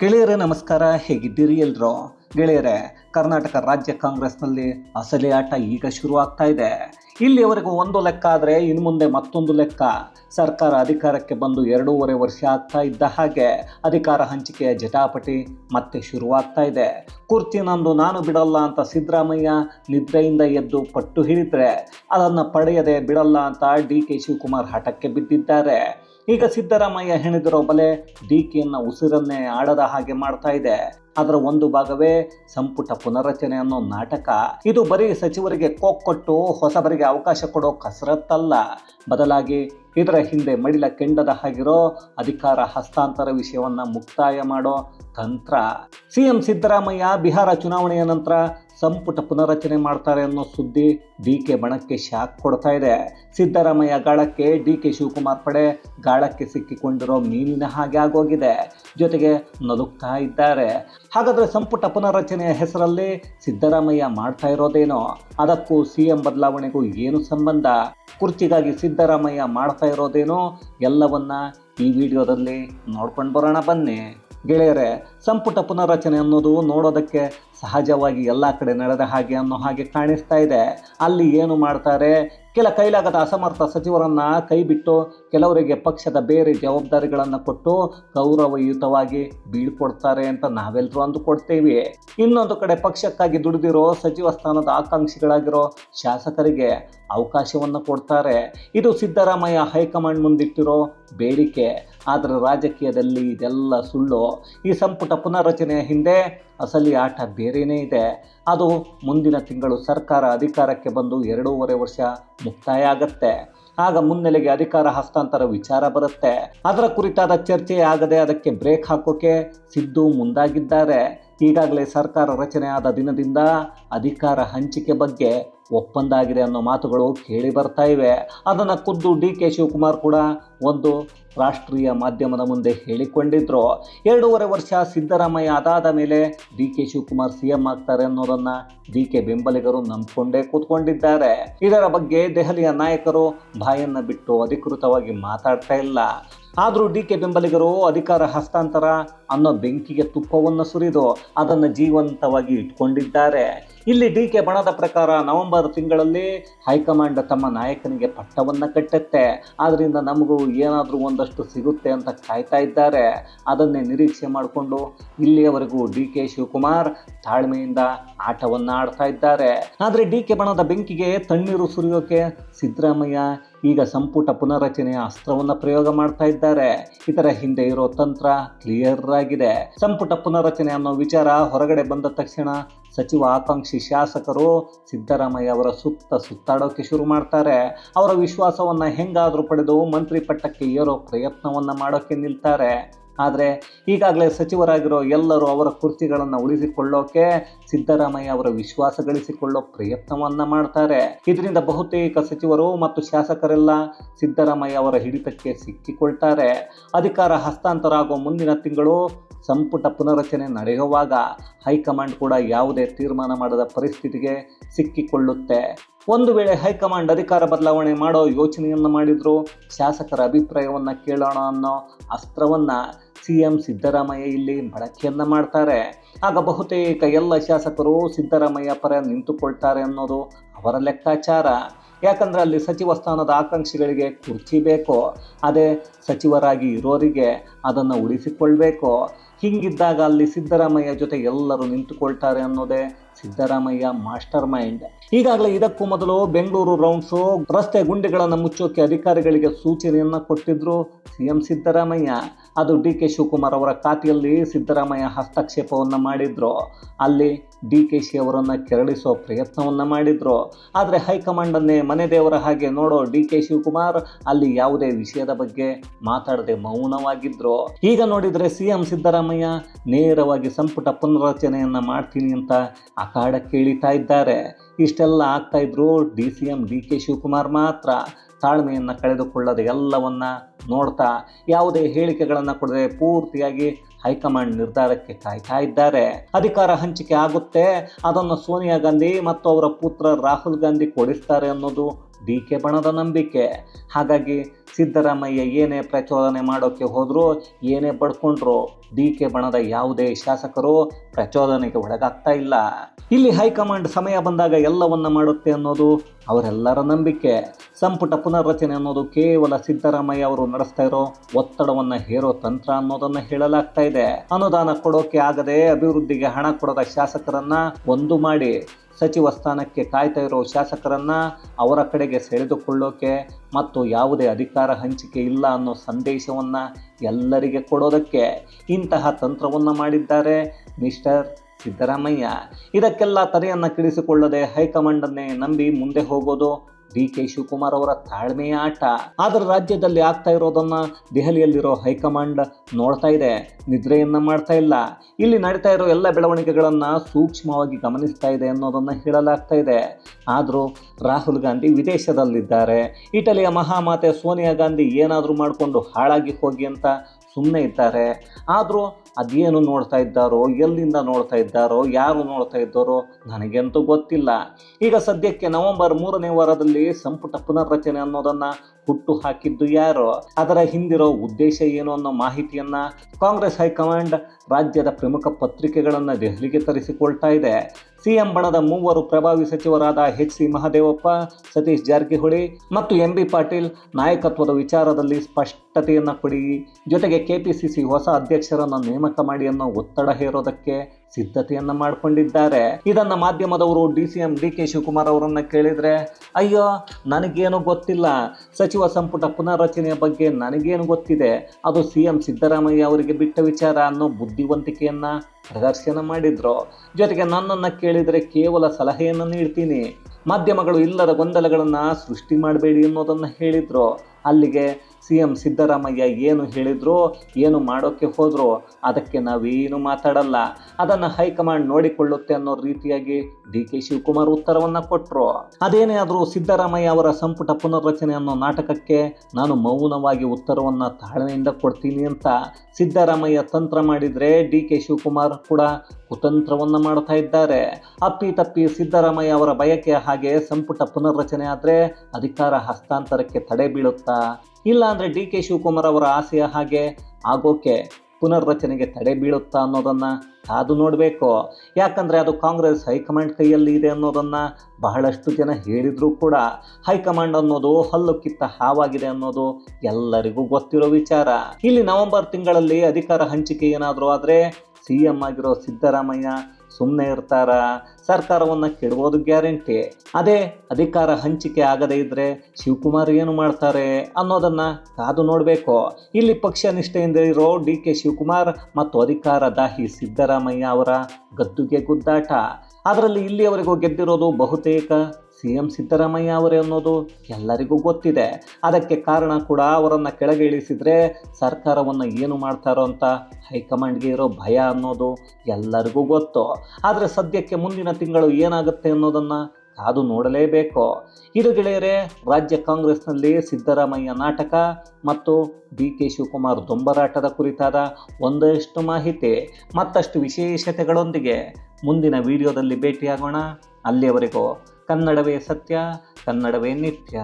ಗೆಳೆಯರೇ, ನಮಸ್ಕಾರ. ಹೇಗಿದ್ದೀರಿ ಎಲ್ರು? ಗೆಳೆಯರೇ, ಕರ್ನಾಟಕ ರಾಜ್ಯ ಕಾಂಗ್ರೆಸ್ನಲ್ಲಿ ಅಸಲಿ ಆಟ ಈಗ ಶುರು ಆಗ್ತಾ ಇದೆ. ಇಲ್ಲಿಯವರೆಗೂ ಒಂದು ಲೆಕ್ಕ ಆದರೆ ಇನ್ನು ಮುಂದೆ ಮತ್ತೊಂದು ಲೆಕ್ಕ. ಸರ್ಕಾರ ಅಧಿಕಾರಕ್ಕೆ ಬಂದು ಎರಡೂವರೆ ವರ್ಷ ಆಗ್ತಾ ಇದ್ದ ಹಾಗೆ ಅಧಿಕಾರ ಹಂಚಿಕೆಯ ಜಟಾಪಟಿ ಮತ್ತೆ ಶುರುವಾಗ್ತಾ ಇದೆ. ಕುರ್ತಿ ನಂದು ನಾನು ಬಿಡಲ್ಲ ಅಂತ ಸಿದ್ದರಾಮಯ್ಯ ನಿದ್ರೆಯಿಂದ ಎದ್ದು ಪಟ್ಟು ಹಿಡಿದ್ರೆ ಅದನ್ನು ಪಡೆಯದೆ ಬಿಡಲ್ಲ ಅಂತ ಡಿ ಕೆ ಶಿವಕುಮಾರ್ ಹಠಕ್ಕೆ ಬಿದ್ದಿದ್ದಾರೆ. ಈಗ ಸಿದ್ದರಾಮಯ್ಯ ಹೆಣೆದಿರೋ ಬಲೆ ಡಿ ಕೆಯನ್ನು ಉಸಿರನ್ನೇ ಆಡದ ಹಾಗೆ ಮಾಡ್ತಾ ಇದೆ. ಅದರ ಒಂದು ಭಾಗವೇ ಸಂಪುಟ ಪುನರಚನೆ ಅನ್ನೋ ನಾಟಕ. ಇದು ಬರೀ ಸಚಿವರಿಗೆ ಕೋಕ್ ಕೊಟ್ಟು ಹೊಸಬರಿಗೆ ಅವಕಾಶ ಕೊಡೋ ಕಸರತ್ತಲ್ಲ. ಬದಲಾಗಿ ಇದರ ಹಿಂದೆ ಮಡಿಲ ಕೆಂಡದ ಹಾಗಿರೋ ಅಧಿಕಾರ ಹಸ್ತಾಂತರ ವಿಷಯವನ್ನ ಮುಕ್ತಾಯ ಮಾಡೋ ತಂತ್ರ. ಸಿಎಂ ಸಿದ್ದರಾಮಯ್ಯ ಬಿಹಾರ ಚುನಾವಣೆಯ ನಂತರ ಸಂಪುಟ ಪುನರಚನೆ ಮಾಡ್ತಾರೆ ಅನ್ನೋ ಸುದ್ದಿ ಡಿ ಕೆ ಬಣಕ್ಕೆ ಶಾಕ್ ಕೊಡ್ತಾ ಇದೆ. ಸಿದ್ದರಾಮಯ್ಯ ಗಾಳಕ್ಕೆ ಡಿ ಕೆ ಶಿವಕುಮಾರ್ ಪಡೆ ಗಾಳಕ್ಕೆ ಸಿಕ್ಕಿಕೊಂಡಿರೋ ಮೀನಿನ ಹಾಗೆ ಆಗೋಗಿದೆ. ಜೊತೆಗೆ ನಲುಗ್ತಾ ಇದ್ದಾರೆ. ಹಾಗಾದ್ರೆ ಸಂಪುಟ ಪುನರಚನೆಯ ಹೆಸರಲ್ಲಿ ಸಿದ್ದರಾಮಯ್ಯ ಮಾಡ್ತಾ ಇರೋದೇನೋ? ಅದಕ್ಕೂ ಸಿ ಎಂ ಬದಲಾವಣೆಗೂ ಏನು ಸಂಬಂಧ? ಕುರ್ಚಿಗಾಗಿ ಸಿದ್ದರಾಮಯ್ಯ ಮಾಡ್ತಾ ಇರೋದೇನೋ? ಎಲ್ಲವನ್ನ ಈ ವಿಡಿಯೋದಲ್ಲಿ ನೋಡ್ಕೊಂಡು ಬರೋಣ ಬನ್ನಿ. ಗೆಳೆಯರೆ, ಸಂಪುಟ ಪುನರಚನೆ ಅನ್ನೋದು ನೋಡೋದಕ್ಕೆ ಸಹಜವಾಗಿ ಎಲ್ಲ ಕಡೆ ನಡೆದ ಹಾಗೆ ಅನ್ನೋ ಹಾಗೆ ಕಾಣಿಸ್ತಾ ಇದೆ. ಅಲ್ಲಿ ಏನು ಮಾಡ್ತಾರೆ? ಕೆಲ ಕೈಲಾಗದ ಅಸಮರ್ಥ ಸಚಿವರನ್ನು ಕೈಬಿಟ್ಟು ಕೆಲವರಿಗೆ ಪಕ್ಷದ ಬೇರೆ ಜವಾಬ್ದಾರಿಗಳನ್ನು ಕೊಟ್ಟು ಗೌರವಯುತವಾಗಿ ಬೀಳ್ಕೊಡ್ತಾರೆ ಅಂತ ನಾವೆಲ್ಲರೂ ಅಂದುಕೊಡ್ತೇವೆ ಇನ್ನೊಂದು ಕಡೆ ಪಕ್ಷಕ್ಕಾಗಿ ದುಡಿದಿರೋ ಸಚಿವ ಸ್ಥಾನದ ಆಕಾಂಕ್ಷಿಗಳಾಗಿರೋ ಶಾಸಕರಿಗೆ ಅವಕಾಶವನ್ನು ಕೊಡ್ತಾರೆ. ಇದು ಸಿದ್ದರಾಮಯ್ಯ ಹೈಕಮಾಂಡ್ ಮುಂದಿಟ್ಟಿರೋ ಬೇಡಿಕೆ. ಆದರೆ ರಾಜಕೀಯದಲ್ಲಿ ಇದೆಲ್ಲ ಸುಳ್ಳು. ಈ ಸಂಪುಟ ಪುನರ್ರಚನೆಯ ಹಿಂದೆ ಅಸಲಿ ಆಟ ಬೇರೆಯೇ ಇದೆ. ಅದು ಮುಂದಿನ ತಿಂಗಳು ಸರ್ಕಾರ ಅಧಿಕಾರಕ್ಕೆ ಬಂದು ಎರಡೂವರೆ ವರ್ಷ ಮುಕ್ತಾಯ ಆಗತ್ತೆ. ಆಗ ಮುನ್ನೆಲೆಗೆ ಅಧಿಕಾರ ಹಸ್ತಾಂತರ ವಿಚಾರ ಬರುತ್ತೆ. ಅದರ ಕುರಿತಾದ ಚರ್ಚೆ ಆಗದೆ ಅದಕ್ಕೆ ಬ್ರೇಕ್ ಹಾಕೋಕೆ ಸಿದ್ದು ಮುಂದಾಗಿದ್ದಾರೆ. ಈಗಾಗಲೇ ಸರ್ಕಾರ ರಚನೆ ಆದ ದಿನದಿಂದ ಅಧಿಕಾರ ಹಂಚಿಕೆ ಬಗ್ಗೆ ಒಪ್ಪಂದ ಆಗಿದೆ ಅನ್ನೋ ಮಾತುಗಳು ಕೇಳಿ ಬರ್ತಾ ಇವೆ. ಅದನ್ನು ಖುದ್ದು ಡಿ ಕೆ ಶಿವಕುಮಾರ್ ಕೂಡ ಒಂದು ರಾಷ್ಟ್ರೀಯ ಮಾಧ್ಯಮದ ಮುಂದೆ ಹೇಳಿಕೊಂಡಿದ್ರು. ಎರಡೂವರೆ ವರ್ಷ ಸಿದ್ದರಾಮಯ್ಯ ಅದಾದ ಮೇಲೆ D K Shivakumar C M ಆಗ್ತಾರೆ ಅನ್ನೋದನ್ನು ಡಿ ಕೆ ಬೆಂಬಲಿಗರು ನಂಬಿಕೊಂಡೇ ಕೂತ್ಕೊಂಡಿದ್ದಾರೆ. ಇದರ ಬಗ್ಗೆ ದೆಹಲಿಯ ನಾಯಕರು ಬಾಯನ್ನ ಬಿಟ್ಟು ಅಧಿಕೃತವಾಗಿ ಮಾತಾಡ್ತಾ ಇಲ್ಲ. ಆದರೂ ಡಿ ಕೆ ಬೆಂಬಲಿಗರು ಅಧಿಕಾರ ಹಸ್ತಾಂತರ ಅನ್ನೋ ಬೆಂಕಿಗೆ ತುಪ್ಪವನ್ನು ಸುರಿದು ಅದನ್ನು ಜೀವಂತವಾಗಿ ಇಟ್ಕೊಂಡಿದ್ದಾರೆ. ಇಲ್ಲಿ ಡಿ ಕೆ ಬಣದ ಪ್ರಕಾರ ನವೆಂಬರ್ ತಿಂಗಳಲ್ಲಿ ಹೈಕಮಾಂಡ್ ತಮ್ಮ ನಾಯಕನಿಗೆ ಪಟ್ಟವನ್ನು ಕಟ್ಟುತ್ತೆ. ಆದ್ದರಿಂದ ನಮಗೂ ಏನಾದರೂ ಒಂದಷ್ಟು ಸಿಗುತ್ತೆ ಅಂತ ಕಾಯ್ತಾ ಇದ್ದಾರೆ. ಅದನ್ನೇ ನಿರೀಕ್ಷೆ ಮಾಡಿಕೊಂಡು ಇಲ್ಲಿಯವರೆಗೂ ಡಿ ಕೆ ಶಿವಕುಮಾರ್ ತಾಳ್ಮೆಯಿಂದ ಆಟವನ್ನು ಆಡ್ತಾ ಇದ್ದಾರೆ. ಆದರೆ ಡಿ ಕೆ ಬಣದ ಬೆಂಕಿಗೆ ತಣ್ಣೀರು ಸುರಿಯೋಕೆ ಸಿದ್ದರಾಮಯ್ಯ ಈಗ ಸಂಪುಟ ಪುನರಚನೆಯ ಅಸ್ತ್ರವನ್ನು ಪ್ರಯೋಗ ಮಾಡ್ತಾ ಇದ್ದಾರೆ. ಇದರ ಹಿಂದೆ ಇರೋ ತಂತ್ರ ಕ್ಲಿಯರ್ ಆಗಿದೆ. ಸಂಪುಟ ಪುನರಚನೆ ಅನ್ನೋ ವಿಚಾರ ಹೊರಗಡೆ ಬಂದ ತಕ್ಷಣ ಸಚಿವ ಆಕಾಂಕ್ಷಿ ಶಾಸಕರು ಸಿದ್ದರಾಮಯ್ಯ ಅವರ ಸುತ್ತ ಸುತ್ತಾಡೋಕ್ಕೆ ಶುರು ಮಾಡ್ತಾರೆ. ಅವರ ವಿಶ್ವಾಸವನ್ನು ಹೆಂಗಾದರೂ ಪಡೆದು ಮಂತ್ರಿ ಪಟ್ಟಕ್ಕೆ ಏರೋ ಪ್ರಯತ್ನವನ್ನು ಮಾಡೋಕ್ಕೆ ನಿಲ್ತಾರೆ. ಆದರೆ ಈಗಾಗಲೇ ಸಚಿವರಾಗಿರೋ ಎಲ್ಲರೂ ಅವರ ಕುರ್ಚಿಗಳನ್ನು ಉಳಿಸಿಕೊಳ್ಳೋಕೆ ಸಿದ್ದರಾಮಯ್ಯ ಅವರ ವಿಶ್ವಾಸ ಗಳಿಸಿಕೊಳ್ಳೋ ಪ್ರಯತ್ನವನ್ನು ಮಾಡ್ತಾರೆ. ಇದರಿಂದ ಬಹುತೇಕ ಸಚಿವರು ಮತ್ತು ಶಾಸಕರೆಲ್ಲ ಸಿದ್ದರಾಮಯ್ಯ ಅವರ ಹಿಡಿತಕ್ಕೆ ಸಿಕ್ಕಿಕೊಳ್ತಾರೆ. ಅಧಿಕಾರ ಹಸ್ತಾಂತರ ಆಗೋ ಮುಂದಿನ ತಿಂಗಳು ಸಂಪುಟ ಪುನರಚನೆ ನಡೆಯುವಾಗ ಹೈಕಮಾಂಡ್ ಕೂಡ ಯಾವುದೇ ತೀರ್ಮಾನ ಮಾಡದ ಪರಿಸ್ಥಿತಿಗೆ ಸಿಕ್ಕಿಕೊಳ್ಳುತ್ತೆ. ಒಂದು ವೇಳೆ ಹೈಕಮಾಂಡ್ ಅಧಿಕಾರ ಬದಲಾವಣೆ ಮಾಡೋ ಯೋಚನೆಯನ್ನು ಮಾಡಿದ್ರು, ಶಾಸಕರ ಅಭಿಪ್ರಾಯವನ್ನು ಕೇಳೋಣ ಅನ್ನೋ ಅಸ್ತ್ರವನ್ನು ಸಿ ಎಂ ಸಿದ್ದರಾಮಯ್ಯ ಇಲ್ಲಿ ಬಳಕೆಯನ್ನು ಮಾಡ್ತಾರೆ. ಆಗ ಬಹುತೇಕ ಎಲ್ಲ ಶಾಸಕರು ಸಿದ್ದರಾಮಯ್ಯ ಪರ ನಿಂತುಕೊಳ್ತಾರೆ ಅನ್ನೋದು ಅವರ ಲೆಕ್ಕಾಚಾರ. ಯಾಕಂದರೆ ಅಲ್ಲಿ ಸಚಿವ ಸ್ಥಾನದ ಆಕಾಂಕ್ಷಿಗಳಿಗೆ ಕುರ್ಚಿ ಬೇಕೋ, ಅದೇ ಸಚಿವರಾಗಿ ಇರೋರಿಗೆ ಅದನ್ನು ಉಳಿಸಿಕೊಳ್ಬೇಕೋ. ಹೀಗಿದ್ದಾಗ ಅಲ್ಲಿ ಸಿದ್ದರಾಮಯ್ಯ ಜೊತೆ ಎಲ್ಲರೂ ನಿಂತುಕೊಳ್ತಾರೆ ಅನ್ನೋದೇ ಸಿದ್ದರಾಮಯ್ಯ ಮಾಸ್ಟರ್ ಮೈಂಡ್. ಈಗಾಗಲೇ ಇದಕ್ಕೂ ಮೊದಲು ಬೆಂಗಳೂರು ರೌಂಡ್ಸು ರಸ್ತೆ ಗುಂಡಿಗಳನ್ನು ಮುಚ್ಚೋಕೆ ಅಧಿಕಾರಿಗಳಿಗೆ ಸೂಚನೆಯನ್ನು ಕೊಟ್ಟಿದ್ರು ಸಿ ಎಂ ಸಿದ್ದರಾಮಯ್ಯ. ಅದು ಡಿ ಕೆ ಶಿವಕುಮಾರ್ ಅವರ ಖಾತೆಯಲ್ಲಿ ಸಿದ್ದರಾಮಯ್ಯ ಹಸ್ತಕ್ಷೇಪವನ್ನು ಮಾಡಿದ್ರು. ಅಲ್ಲಿ ಡಿ ಕೆ ಶಿ ಅವರನ್ನು ಕೆರಳಿಸೋ ಪ್ರಯತ್ನವನ್ನು ಮಾಡಿದ್ರು. ಆದರೆ ಹೈಕಮಾಂಡನ್ನೇ ಮನೆ ದೇವರ ಹಾಗೆ ನೋಡೋ ಡಿ ಕೆ ಶಿವಕುಮಾರ್ ಅಲ್ಲಿ ಯಾವುದೇ ವಿಷಯದ ಬಗ್ಗೆ ಮಾತಾಡದೆ ಮೌನವಾಗಿದ್ರು. ಈಗ ನೋಡಿದರೆ ಸಿ ಎಂ ಸಿದ್ದರಾಮಯ್ಯ ನೇರವಾಗಿ ಸಂಪುಟ ಪುನರಚನೆಯನ್ನು ಮಾಡ್ತೀನಿ ಅಂತ ಅಖಾಡಕ್ಕೆ ಇಳಿತಾ ಇದ್ದಾರೆ. ಇಷ್ಟೆಲ್ಲ ಆಗ್ತಾ ಇದ್ರು D C M D K Shivakumar ಮಾತ್ರ. ತಾಳ್ಮೆಯನ್ನು ಕಳೆದುಕೊಳ್ಳದೆ ಎಲ್ಲವನ್ನ ನೋಡ್ತಾ, ಯಾವುದೇ ಹೇಳಿಕೆಗಳನ್ನು ಕೊಡದೆ ಪೂರ್ತಿಯಾಗಿ ಹೈಕಮಾಂಡ್ ನಿರ್ಧಾರಕ್ಕೆ ಕಾಯ್ತಾ ಇದ್ದಾರೆ. ಅಧಿಕಾರ ಹಂಚಿಕೆ ಆಗುತ್ತೆ. ಅದನ್ನು ಸೋನಿಯಾ ಗಾಂಧಿ ಮತ್ತು ಅವರ ಪುತ್ರ ರಾಹುಲ್ ಗಾಂಧಿ ಕೊಡಿಸ್ತಾರೆ ಅನ್ನೋದು ಡಿ ಕೆ ಬಣದ ನಂಬಿಕೆ. ಹಾಗಾಗಿ ಸಿದ್ದರಾಮಯ್ಯ ಏನೇ ಪ್ರಚೋದನೆ ಮಾಡೋಕ್ಕೆ ಹೋದರೂ, ಏನೇ ಪಡ್ಕೊಂಡ್ರು ಡಿ ಕೆ ಬಣದ ಯಾವುದೇ ಶಾಸಕರು ಪ್ರಚೋದನೆಗೆ ಒಳಗಾಗ್ತಾ ಇಲ್ಲ. ಇಲ್ಲಿ ಹೈಕಮಾಂಡ್ ಸಮಯ ಬಂದಾಗ ಎಲ್ಲವನ್ನ ಮಾಡುತ್ತೆ ಅನ್ನೋದು ಅವರೆಲ್ಲರ ನಂಬಿಕೆ. ಸಂಪುಟ ಪುನರ್ರಚನೆ ಅನ್ನೋದು ಕೇವಲ ಸಿದ್ದರಾಮಯ್ಯ ಅವರು ನಡೆಸ್ತಾ ಇರೋ ಒತ್ತಡವನ್ನು ಹೇರೋ ತಂತ್ರ ಅನ್ನೋದನ್ನು ಹೇಳಲಾಗ್ತಾ ಇದೆ. ಅನುದಾನ ಕೊಡೋಕೆ ಆಗದೆ ಅಭಿವೃದ್ಧಿಗೆ ಹಣ ಕೊಡದ ಶಾಸಕರನ್ನ ಒಂದು ಮಾಡಿ ಸಚಿವ ಸ್ಥಾನಕ್ಕೆ ಕಾಯ್ತಾ ಇರೋ ಶಾಸಕರನ್ನು ಅವರ ಕಡೆಗೆ ಸೆಳೆದುಕೊಳ್ಳೋಕೆ ಮತ್ತು ಯಾವುದೇ ಅಧಿಕಾರ ಹಂಚಿಕೆ ಇಲ್ಲ ಅನ್ನೋ ಸಂದೇಶವನ್ನು ಎಲ್ಲರಿಗೆ ಕೊಡೋದಕ್ಕೆ ಇಂತಹ ತಂತ್ರವನ್ನು ಮಾಡಿದ್ದಾರೆ ಮಿಸ್ಟರ್ ಸಿದ್ದರಾಮಯ್ಯ. ಇದಕ್ಕೆಲ್ಲ ತಲೆಯನ್ನು ಕಿಡಿಸಿಕೊಳ್ಳದೆ ಹೈಕಮಾಂಡನ್ನೇ ನಂಬಿ ಮುಂದೆ ಹೋಗೋದು ಡಿ ಕೆ ಶಿವಕುಮಾರ್ ಅವರ ತಾಳ್ಮೆಯ ಆಟ. ಆದರೆ ರಾಜ್ಯದಲ್ಲಿ ಆಗ್ತಾ ಇರೋದನ್ನ ದೆಹಲಿಯಲ್ಲಿರೋ ಹೈಕಮಾಂಡ್ ನೋಡ್ತಾ ಇದೆ, ನಿದ್ರೆಯನ್ನ ಮಾಡ್ತಾ ಇಲ್ಲ. ಇಲ್ಲಿ ನಡೀತಾ ಇರೋ ಎಲ್ಲ ಬೆಳವಣಿಗೆಗಳನ್ನ ಸೂಕ್ಷ್ಮವಾಗಿ ಗಮನಿಸ್ತಾ ಇದೆ ಅನ್ನೋದನ್ನ ಹೇಳಲಾಗ್ತಾ ಇದೆ. ಆದರೂ ರಾಹುಲ್ ಗಾಂಧಿ ವಿದೇಶದಲ್ಲಿದ್ದಾರೆ. ಇಟಲಿಯ ಮಹಾಮಾತೆ ಸೋನಿಯಾ ಗಾಂಧಿ ಏನಾದರೂ ಮಾಡಿಕೊಂಡು ಹಾಳಾಗಿ ಹೋಗಿ ಅಂತ ಸುಮ್ಮನೆ ಇದ್ದಾರೆ. ಆದರೂ ಅದೇನು ನೋಡ್ತಾ ಇದ್ದಾರೋ, ಎಲ್ಲಿಂದ ನೋಡ್ತಾ ಇದ್ದಾರೋ, ಯಾರು ನೋಡ್ತಾ ಇದ್ದಾರೋ ನನಗೆಂತೂ ಗೊತ್ತಿಲ್ಲ. ಈಗ ಸದ್ಯಕ್ಕೆ ನವೆಂಬರ್ ಮೂರನೇ ವಾರದಲ್ಲಿ ಸಂಪುಟ ಪುನರ್ರಚನೆ ಅನ್ನೋದನ್ನ ಹುಟ್ಟು ಹಾಕಿದ್ದು ಯಾರು, ಅದರ ಹಿಂದಿರೋ ಉದ್ದೇಶ ಏನು ಅನ್ನೋ ಮಾಹಿತಿಯನ್ನ ಕಾಂಗ್ರೆಸ್ ಹೈಕಮಾಂಡ್ ರಾಜ್ಯದ ಪ್ರಮುಖ ಪತ್ರಿಕೆಗಳನ್ನು ದೆಹಲಿಗೆ ತರಿಸಿಕೊಳ್ತಾ ಇದೆ. ಸಿಎಂ ಬಣದ ಮೂವರು ಪ್ರಭಾವಿ ಸಚಿವರಾದ ಎಚ್ ಸಿ ಮಹದೇವಪ್ಪ, ಸತೀಶ್ ಜಾರಕಿಹೊಳಿ ಮತ್ತು ಎಂ ಬಿ ಪಾಟೀಲ್ ನಾಯಕತ್ವದ ವಿಚಾರದಲ್ಲಿ ಸ್ಪಷ್ಟತೆಯನ್ನು ಕೊಡಿ. ಜೊತೆಗೆ ಕೆಪಿಸಿಸಿ ಹೊಸ ಅಧ್ಯಕ್ಷರನ್ನು ನೇಮಕ ಮಾಡಿ ಅನ್ನೋ ಒತ್ತಡ ಹೇರೋದಕ್ಕೆ ಸಿದ್ಧತೆಯನ್ನ ಮಾಡಿಕೊಂಡಿದ್ದಾರೆ. ಇದನ್ನ ಮಾಧ್ಯಮದವರು D C M D K Shivakumar ಅವರನ್ನ ಕೇಳಿದ್ರೆ, ಅಯ್ಯೋ, ನನಗೇನು ಗೊತ್ತಿಲ್ಲ. ಸಚಿವ ಸಂಪುಟ ಪುನರ್ರಚನೆಯ ಬಗ್ಗೆ ನನಗೇನು ಗೊತ್ತಿದೆ. ಅದು ಸಿ ಎಂ ಸಿದ್ದರಾಮಯ್ಯ ಅವರಿಗೆ ಬಿಟ್ಟ ವಿಚಾರ ಅನ್ನೋ ಬುದ್ಧಿವಂತಿಕೆಯನ್ನ ಪ್ರದರ್ಶನ ಮಾಡಿದ್ರು. ಜೊತೆಗೆ ನನ್ನನ್ನು ಕೇಳಿದರೆ ಕೇವಲ ಸಲಹೆಯನ್ನು ನೀಡ್ತೀನಿ. ಮಾಧ್ಯಮಗಳು ಇಲ್ಲದ ಗೊಂದಲಗಳನ್ನು ಸೃಷ್ಟಿ ಮಾಡಬೇಡಿ ಅನ್ನೋದನ್ನು ಹೇಳಿದರು. ಅಲ್ಲಿಗೆ ಸಿ ಎಂ ಸಿದ್ದರಾಮಯ್ಯ ಏನು ಹೇಳಿದ್ರು, ಏನು ಮಾಡೋಕ್ಕೆ ಹೋದ್ರು, ಅದಕ್ಕೆ ನಾವೇನು ಮಾತಾಡಲ್ಲ. ಅದನ್ನು ಹೈಕಮಾಂಡ್ ನೋಡಿಕೊಳ್ಳುತ್ತೆ ಅನ್ನೋ ರೀತಿಯಾಗಿ ಡಿ ಕೆ ಶಿವಕುಮಾರ್ ಉತ್ತರವನ್ನು ಕೊಟ್ಟರು ಅದೇನೇ ಆದರೂ ಸಿದ್ದರಾಮಯ್ಯ ಅವರ ಸಂಪುಟ ಪುನರ್ರಚನೆ ಅನ್ನೋ ನಾಟಕಕ್ಕೆ ನಾನು ಮೌನವಾಗಿ ಉತ್ತರವನ್ನು ತಾಳ್ಮೆಯಿಂದ ಕೊಡ್ತೀನಿ ಅಂತ. ಸಿದ್ದರಾಮಯ್ಯ ತಂತ್ರ ಮಾಡಿದರೆ ಡಿ ಕೆ ಶಿವಕುಮಾರ್ ಕೂಡ ಕುತಂತ್ರವನ್ನು ಮಾಡ್ತಾ ಇದ್ದಾರೆ. ಅಪ್ಪಿ ತಪ್ಪಿ ಸಿದ್ದರಾಮಯ್ಯ ಅವರ ಬಯಕೆಯ ಹಾಗೆ ಸಂಪುಟ ಪುನರ್ರಚನೆ ಆದರೆ ಅಧಿಕಾರ ಹಸ್ತಾಂತರಕ್ಕೆ ತಡೆ ಬೀಳುತ್ತಾ? ಇಲ್ಲ ಅಂದರೆ ಡಿ ಕೆ ಶಿವಕುಮಾರ್ ಅವರ ಆಸೆಯ ಹಾಗೆ ಆಗೋಕೆ ಪುನರ್ರಚನೆಗೆ ತಡೆ ಬೀಳುತ್ತಾ ಅನ್ನೋದನ್ನು ಕಾದು ನೋಡಬೇಕು. ಯಾಕಂದರೆ ಅದು ಕಾಂಗ್ರೆಸ್ ಹೈಕಮಾಂಡ್ ಕೈಯಲ್ಲಿ ಇದೆ ಅನ್ನೋದನ್ನು ಬಹಳಷ್ಟು ಜನ ಹೇಳಿದರೂ ಕೂಡ ಹೈಕಮಾಂಡ್ ಅನ್ನೋದು ಹಲ್ಲು ಕಿತ್ತ ಹಾವಾಗಿದೆ ಅನ್ನೋದು ಎಲ್ಲರಿಗೂ ಗೊತ್ತಿರೋ ವಿಚಾರ. ಇಲ್ಲಿ ನವೆಂಬರ್ ತಿಂಗಳಲ್ಲಿ ಅಧಿಕಾರ ಹಂಚಿಕೆ ಏನಾದರೂ ಆದರೆ ಸಿ ಎಂ ಆಗಿರೋ ಸಿದ್ದರಾಮಯ್ಯ ಸುಮ್ಮನೆ ಇರ್ತಾರ? ಸರ್ಕಾರವನ್ನು ಕೆಡ್ಬೋದು ಗ್ಯಾರಂಟಿ. ಅದೇ ಅಧಿಕಾರ ಹಂಚಿಕೆ ಆಗದೇ ಇದ್ರೆ ಶಿವಕುಮಾರ್ ಏನು ಮಾಡ್ತಾರೆ ಅನ್ನೋದನ್ನು ಕಾದು ನೋಡಬೇಕು. ಇಲ್ಲಿ ಪಕ್ಷ ನಿಷ್ಠೆಯಿಂದ ಇರೋ ಡಿ ಕೆ ಶಿವಕುಮಾರ್ ಮತ್ತು ಅಧಿಕಾರ ದಾಹಿ ಸಿದ್ದರಾಮಯ್ಯ ಅವರ ಗದ್ದುಗೆ ಗುದ್ದಾಟ. ಅದರಲ್ಲಿ ಇಲ್ಲಿಯವರೆಗೂ ಗೆದ್ದಿರೋದು ಬಹುತೇಕ ಸಿ ಎಂ ಸಿದ್ದರಾಮಯ್ಯ ಅವರೇ ಅನ್ನೋದು ಎಲ್ಲರಿಗೂ ಗೊತ್ತಿದೆ. ಅದಕ್ಕೆ ಕಾರಣ ಕೂಡ ಅವರನ್ನು ಕೆಳಗೆ ಇಳಿಸಿದರೆ ಸರ್ಕಾರವನ್ನು ಏನು ಮಾಡ್ತಾರೋ ಅಂತ ಹೈಕಮಾಂಡ್ಗೆ ಇರೋ ಭಯ ಅನ್ನೋದು ಎಲ್ಲರಿಗೂ ಗೊತ್ತು. ಆದರೆ ಸದ್ಯಕ್ಕೆ ಮುಂದಿನ ತಿಂಗಳು ಏನಾಗುತ್ತೆ ಅನ್ನೋದನ್ನು ಕಾದು ನೋಡಲೇಬೇಕು? ಇದು ಗೆಳೆಯರೇ, ರಾಜ್ಯ ಕಾಂಗ್ರೆಸ್ನಲ್ಲಿ ಸಿದ್ದರಾಮಯ್ಯ ನಾಟಕ ಮತ್ತು ಡಿ ಕೆ ಶಿವಕುಮಾರ್ ದೊಂಬರಾಟದ ಕುರಿತಾದ ಒಂದಷ್ಟು ಮಾಹಿತಿ, ಮತ್ತಷ್ಟು ವಿಶೇಷತೆಗಳೊಂದಿಗೆ ಮುಂದಿನ ವಿಡಿಯೋದಲ್ಲಿ ಭೇಟಿಯಾಗೋಣ. ಅಲ್ಲಿಯವರೆಗೂ ಕನ್ನಡವೇ ಸತ್ಯ, ಕನ್ನಡವೇ ನಿತ್ಯ.